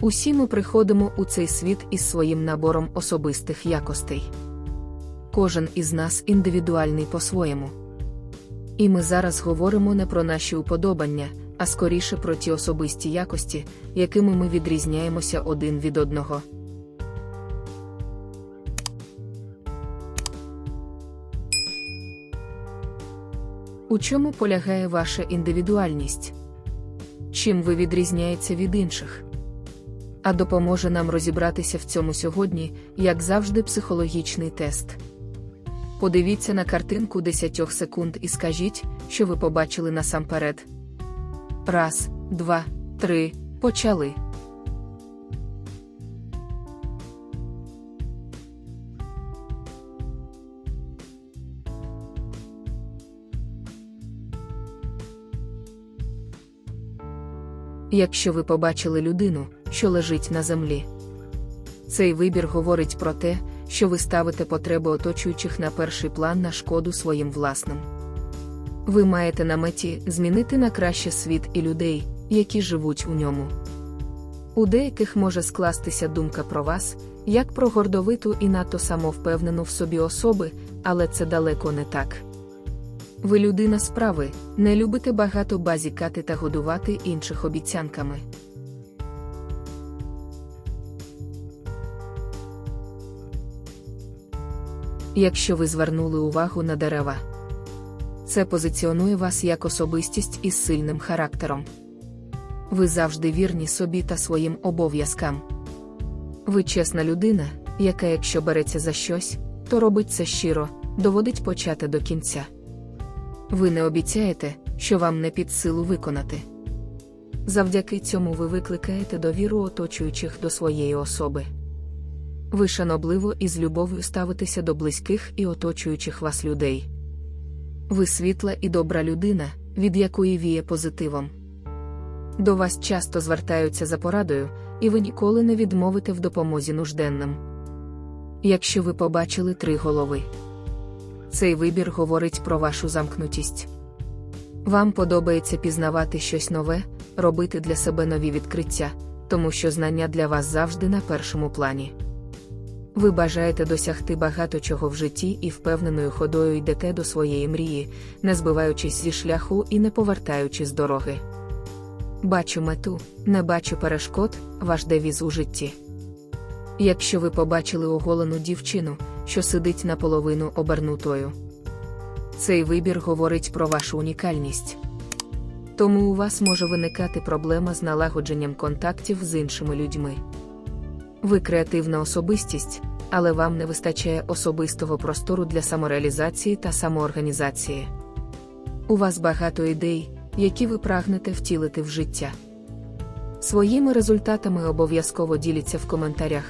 Усі ми приходимо у цей світ із своїм набором особистих якостей. Кожен із нас індивідуальний по-своєму. І ми зараз говоримо не про наші уподобання, а скоріше про ті особисті якості, якими ми відрізняємося один від одного. У чому полягає ваша індивідуальність? Чим ви відрізняєтеся від інших? А допоможе нам розібратися в цьому сьогодні, як завжди, психологічний тест. Подивіться на картинку 10 секунд і скажіть, що ви побачили насамперед. Раз, два, три, почали. Якщо ви побачили людину, що лежить на землі. Цей вибір говорить про те, що ви ставите потреби оточуючих на перший план на шкоду своїм власним. Ви маєте на меті змінити на краще світ і людей, які живуть у ньому. У деяких може скластися думка про вас, як про гордовиту і надто самовпевнену в собі особи, але це далеко не так. Ви людина справи, не любите багато базікати та годувати інших обіцянками. Якщо ви звернули увагу на дерева, це позиціонує вас як особистість із сильним характером. Ви завжди вірні собі та своїм обов'язкам. Ви чесна людина, яка, якщо береться за щось, то робить це щиро, доводить почати до кінця. Ви не обіцяєте, що вам не під силу виконати. Завдяки цьому ви викликаєте довіру оточуючих до своєї особи. Ви шанобливо і з любов'ю ставитеся до близьких і оточуючих вас людей. Ви світла і добра людина, від якої віє позитивом. До вас часто звертаються за порадою, і ви ніколи не відмовите в допомозі нужденним. Якщо ви побачили три голови, цей вибір говорить про вашу замкнутість. Вам подобається пізнавати щось нове, робити для себе нові відкриття, тому що знання для вас завжди на першому плані. Ви бажаєте досягти багато чого в житті і впевненою ходою йдете до своєї мрії, не збиваючись зі шляху і не повертаючись з дороги. Бачу мету, не бачу перешкод, ваш девіз у житті. Якщо ви побачили оголену дівчину, що сидить наполовину обернутою, цей вибір говорить про вашу унікальність. Тому у вас може виникати проблема з налагодженням контактів з іншими людьми. Ви креативна особистість, але вам не вистачає особистого простору для самореалізації та самоорганізації. У вас багато ідей, які ви прагнете втілити в життя. Своїми результатами обов'язково діліться в коментарях,